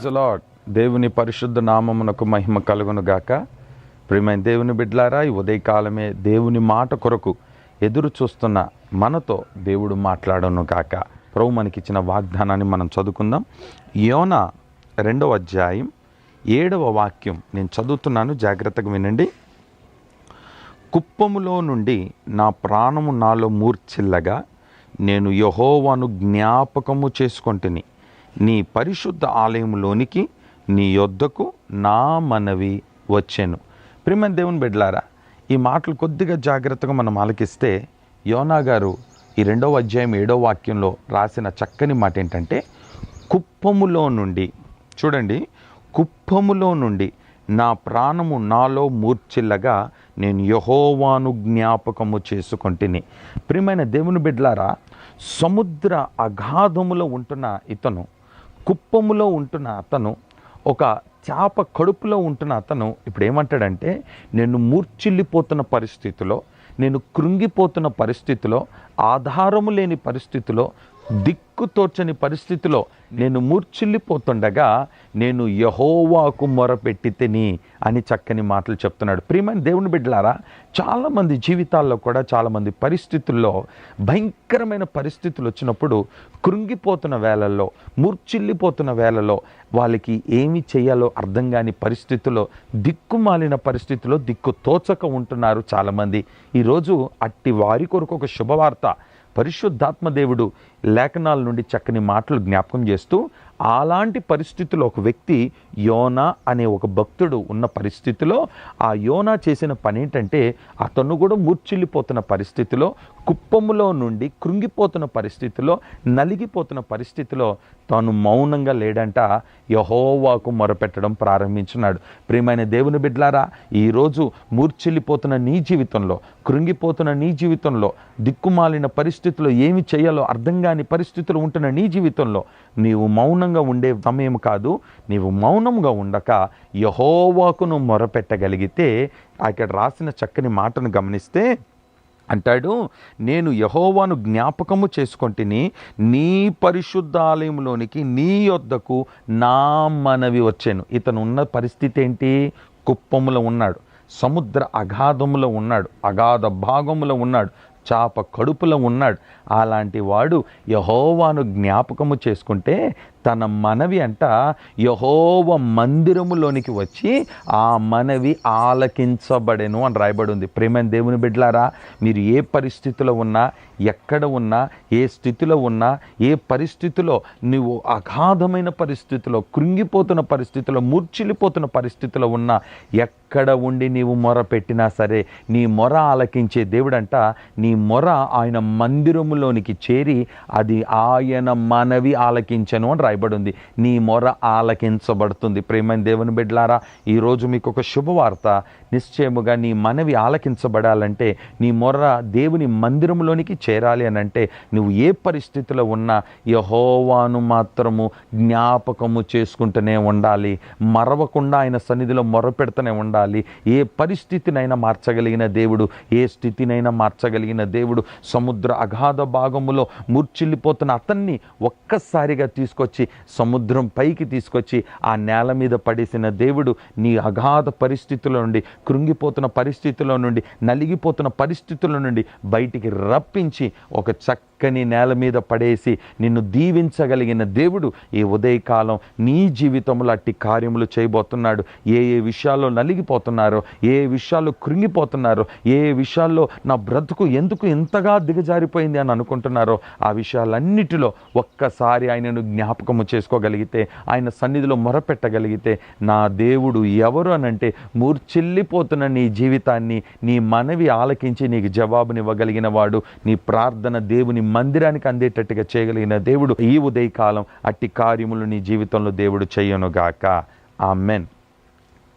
Praise lord దేవుని పరిశుద్ధ నామమునకు మహిమ కలుగును గాక. ప్రియమైన దేవుని బిడ్లారా ఈ ఉదయకాలమే దేవుని మాట కొరకు ఎదురు చూస్తున్న మనతో దేవుడు మాట్లాడను గాక. ప్రభు మనకిచ్చిన వాగ్దానాన్ని మనం చదువుకుందాం. యోన రెండవ అధ్యాయం ఏడవ వాక్యం. నేను చదువుతున్నాను జాగ్రత్తగా వినండి. కుప్పములో నుండి నా ప్రాణము నాలో మూర్చిల్లగా నేను యహోవాను జ్ఞాపకము చేసుకొంటిని. నీ పరిశుద్ధ ఆలయంలోనికి నీ యొద్దకు నా మనవి వచ్చాను. ప్రిమన్ దేవుని బిడ్లారా ఈ మాటలు కొద్దిగా జాగ్రత్తగా మనం ఆలకిస్తే యోనా గారు ఈ రెండవ అధ్యాయం ఏడవ వాక్యంలో రాసిన చక్కని మాట ఏంటంటే కుప్పములో నుండి చూడండి కుప్పములో నుండి నా ప్రాణము నాలో మూర్చిల్లగా నేను యహోవాను జ్ఞాపకము చేసుకొంటిని. ప్రియమైన దేవుని బిడ్లారా సముద్ర అగాధములో ఉంటున్న ఇతను కుప్పములో ఉంటున్న అతను ఒక చేప కడుపులో ఉంటున్న అతను ఇప్పుడు ఏమంటాడంటే నేను మూర్చిల్లిపోతున్న పరిస్థితిలో నేను కృంగిపోతున్న పరిస్థితిలో ఆధారము లేని పరిస్థితిలో దిక్కుతోచని పరిస్థితిలో నేను మూర్చిల్లిపోతుండగా నేను యహోవాకు మొరపెట్టి తిని అని చక్కని మాటలు చెప్తున్నాడు. ప్రియమైన దేవుని బిడ్డలారా చాలామంది జీవితాల్లో కూడా చాలామంది పరిస్థితుల్లో భయంకరమైన పరిస్థితులు వచ్చినప్పుడు కృంగిపోతున్న వేళల్లో మూర్చిల్లిపోతున్న వేళలో వాళ్ళకి ఏమి చేయాలో అర్థం కాని పరిస్థితుల్లో దిక్కుమాలిన పరిస్థితిలో దిక్కు తోచక ఉంటున్నారు చాలామంది. ఈరోజు అట్టి వారి కొరకు ఒక శుభవార్త పరిశుద్ధాత్మ దేవుడు లేఖనాల నుండి చక్కని మాటలు జ్ఞాపకం చేస్తూ అలాంటి పరిస్థితిలో ఒక వ్యక్తి యోనా అనే ఒక భక్తుడు ఉన్న పరిస్థితిలో ఆ యోనా చేసిన పని ఏంటంటే అతను కూడా మూర్చిల్లిపోతున్న పరిస్థితిలో కుప్పములో నుండి కృంగిపోతున్న పరిస్థితిలో నలిగిపోతున్న పరిస్థితిలో తాను మౌనంగా లేడంట యహోవాకు మొరపెట్టడం ప్రారంభించున్నాడు ప్రియమైన దేవుని బిడ్లారా ఈరోజు మూర్చిల్లిపోతున్న నీ జీవితంలో కృంగిపోతున్న నీ జీవితంలో దిక్కుమాలిన పరిస్థితిలో ఏమి చేయాలో అర్థం కాని పరిస్థితులు ఉంటున్న నీ జీవితంలో నీవు మౌనంగా ఉండే సమయం కాదు నీవు మౌనంగా ఉండక యహోవాకును మొరపెట్టగలిగితే అక్కడ రాసిన చక్కని మాటను గమనిస్తే అంటాడు నేను యహోవాను జ్ఞాపకము చేసుకొంటిని నీ పరిశుద్ధాలయంలోనికి నీ యొద్దకు నా మనవి వచ్చాను. ఇతను ఉన్న పరిస్థితి ఏంటి? కుప్పములో ఉన్నాడు సముద్ర అగాధములో ఉన్నాడు అగాధ భాగములో ఉన్నాడు చాప కడుపులో ఉన్నాడు. అలాంటి వాడు యహోవాను జ్ఞాపకము చేసుకుంటే తన మనవి అంట యహోవ మందిరములోనికి వచ్చి ఆ మనవి ఆలకించబడెను అని రాయబడి ఉంది ప్రేమైన దేవుని బిడ్లారా మీరు ఏ పరిస్థితిలో ఉన్నా ఎక్కడ ఉన్నా ఏ స్థితిలో ఉన్నా ఏ పరిస్థితిలో నువ్వు అగాధమైన పరిస్థితిలో కృంగిపోతున్న పరిస్థితిలో మూర్చిల్లిపోతున్న పరిస్థితిలో ఉన్నా ఎక్కడ ఉండి నీవు మొర పెట్టినా సరే నీ మొర ఆలకించే దేవుడంట నీ మొర ఆయన మందిరములోనికి చేరి అది ఆయన మనవి ఆలకించను అని రాయబడి ఉంది నీ మొర ఆలకించబడుతుంది. ప్రేమైన దేవుని బిడ్లారా ఈరోజు మీకు ఒక శుభవార్త. నిశ్చయముగా నీ మనవి ఆలకించబడాలంటే నీ మొర దేవుని మందిరంలోనికి చేరాలి అని అంటే నువ్వు ఏ పరిస్థితిలో ఉన్నా యహోవాను మాత్రము జ్ఞాపకము చేసుకుంటూనే ఉండాలి. మరవకుండా ఆయన సన్నిధిలో మొరపెడుతూనే ఉండాలి. ఏ పరిస్థితినైనా మార్చగలిగిన దేవుడు ఏ స్థితినైనా మార్చగలిగిన దేవుడు సముద్ర అగాధ భాగములో మూర్చిల్లిపోతున్న అతన్ని ఒక్కసారిగా తీసుకొచ్చి సముద్రం పైకి తీసుకొచ్చి ఆ నేల మీద పడేసిన దేవుడు నీ అగాధ పరిస్థితుల నుండి కృంగిపోతున్న పరిస్థితుల్లో నుండి నలిగిపోతున్న పరిస్థితుల నుండి బయటికి రప్పించి ఒక చక్కని నేల మీద పడేసి నిన్ను దీవించగలిగిన దేవుడు ఈ ఉదయకాలం నీ జీవితంలో అట్టి కార్యములు చేయబోతున్నాడు. ఏ ఏ విషయాల్లో నలిగిపోతున్నారో ఏ విషయాల్లో కృంగిపోతున్నారో ఏ విషయాల్లో నా బ్రతుకు ఎందుకు ఇంతగా దిగజారిపోయింది అని అనుకుంటున్నారో ఆ విషయాలన్నిటిలో ఒక్కసారి ఆయనను జ్ఞాపకము చేసుకోగలిగితే ఆయన సన్నిధిలో మొరపెట్టగలిగితే నా దేవుడు ఎవరు అనంటే మూర్చిల్లిపోతున్న నీ జీవితాన్ని నీ మనవి ఆలకించి నీకు జవాబునివ్వగలిగిన వాడు నీ ప్రార్థన దేవుని మందిరానికి అందేటట్టుగా చేయగలిగిన దేవుడు ఈ ఉదయకాలం అట్టి కార్యములు నీ జీవితంలో దేవుడు చేయనుగాక. ఆమెన్.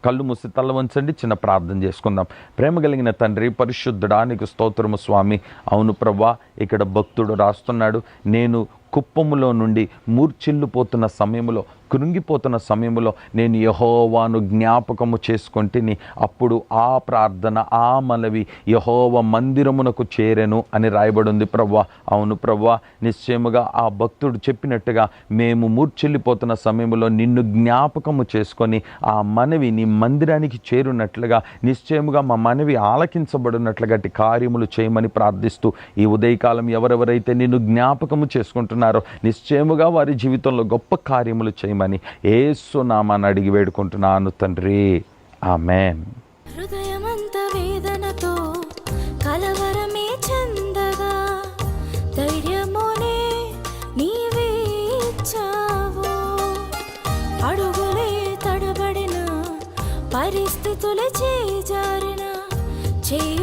కళ్ళు మూసి తల్ల వంచండి చిన్న ప్రార్థన చేసుకుందాం. ప్రేమ కలిగిన తండ్రి పరిశుద్ధుడా నీకు స్తోత్రము స్వామి. అవును ప్రభా ఇక్కడ భక్తుడు రాస్తున్నాడు. నేను కుప్పములో నుండి మూర్చిల్లుపోతున్న సమయంలో కృంగిపోతున్న సమయంలో నేను యహోవాను జ్ఞాపకము చేసుకొంటిని అప్పుడు ఆ ప్రార్థన ఆ మనవి యహోవ మందిరమునకు చేరెను అని రాయబడింది. ప్రవ్వా అవును ప్రవ్వా నిశ్చయముగా ఆ భక్తుడు చెప్పినట్టుగా మేము మూర్చెల్లిపోతున్న సమయంలో నిన్ను జ్ఞాపకము చేసుకొని ఆ మనవి నీ మందిరానికి చేరున్నట్లుగా నిశ్చయముగా మా మనవి ఆలకించబడినట్లుగా కార్యములు చేయమని ప్రార్థిస్తూ ఈ ఉదయకాలం ఎవరెవరైతే నిన్ను జ్ఞాపకము చేసుకుంటున్నారో నిశ్చయముగా వారి జీవితంలో గొప్ప కార్యములు చేయమని ఏసు నామాన్ని అడిగి వేడుకుంటున్నాను తండ్రి. ఆమెన్. హృదయమంత వేదనతో కలవరమే చందగా ధైర్యమునే నీవే ఇచ్చావు. అడుగులే తడబడిన పరిస్థితులే చేజారిన చేయుతనే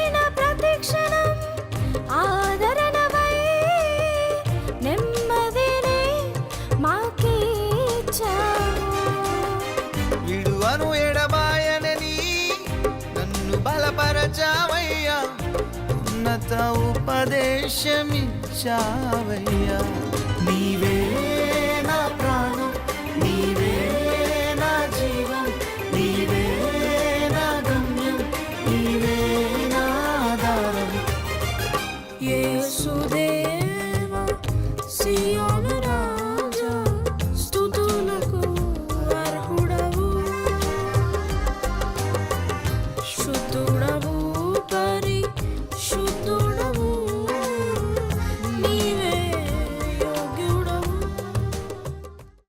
ఉపదేశమిచ్చావయ్యా.